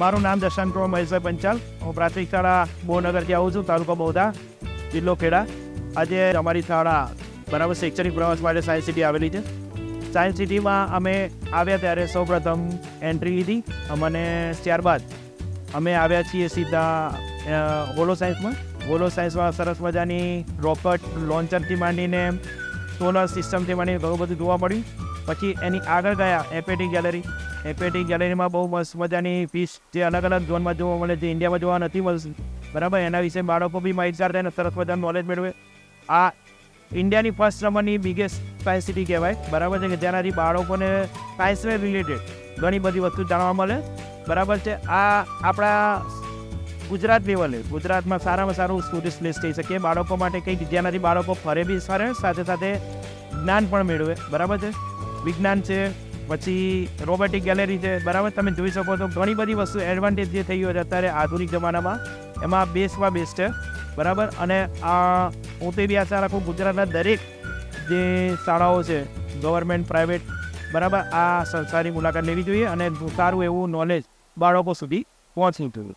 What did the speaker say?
મારું નામ દર્શન કુમાર મહેશભાઈ પંચાલ. હું પ્રાથમિક શાળા બોનગરથી આવું છું, તાલુકો બહુધા જિલ્લો ખેડા. આજે અમારી શાળા બરાબર શૈક્ષણિક પ્રવાસ માટે સાયન્સ સિટી આવેલી છે. સાયન્સ સિટીમાં અમે આવ્યા ત્યારે સૌપ્રથમ એન્ટ્રી લીધી. અમને ત્યારબાદ અમે આવ્યા છીએ સીધા હોલો સાયન્સમાં હોલો સાયન્સમાં સરસ મજાની રોકેટ લોન્ચરથી માંડીને સોલર સિસ્ટમથી માંડીને ઘણું બધું જોવા મળ્યું. પછી એની આગળ ગયા એપેટી ગેલેરી એપેટી ગેલેરીમાં બહુ મસ્ત મજાની ફિશ જે અલગ અલગ ઝોનમાં જોવા મળે જે ઇન્ડિયામાં જોવા નથી મળતી. બરાબર? એના વિશે બાળકો બી માહિતગાર અને સરસ મજાનું નોલેજ મેળવે. આ ઇન્ડિયાની ફર્સ્ટ નંબરની બિગેસ્ટ સાયન્સ સિટી કહેવાય. બરાબર છે કે જેનાથી બાળકોને સાયન્સને રિલેટેડ ઘણી બધી વસ્તુ જાણવા મળે. બરાબર છે? આ આપણા ગુજરાત લેવલે ગુજરાતમાં સારામાં સારું ટુરિસ્ટ પ્લેસ થઈ શકીએ બાળકો માટે કંઈક જેનાથી બાળકો ફરે બી ફરે, સાથે સાથે જ્ઞાન પણ મેળવે. બરાબર છે? વિજ્ઞાન છે પછી રોબોટિક ગેલેરી છે, બરાબર? તમે જોઈ શકો છો, ઘણી બધી વસ્તુ એડવાન્ટેજ જે થઈ ગયો છે અત્યારે આધુનિક જમાનામાં. એમાં બેસ્ટમાં બેસ્ટ છે, બરાબર? અને આ હું તે બી આશા રાખું ગુજરાતના દરેક જે શાળાઓ છે ગવર્મેન્ટ પ્રાઇવેટ બરાબર? આ સંસ્થાની મુલાકાત લેવી જોઈએ અને સારું એવું નોલેજ બાળકો સુધી પહોંચવું જોઈએ.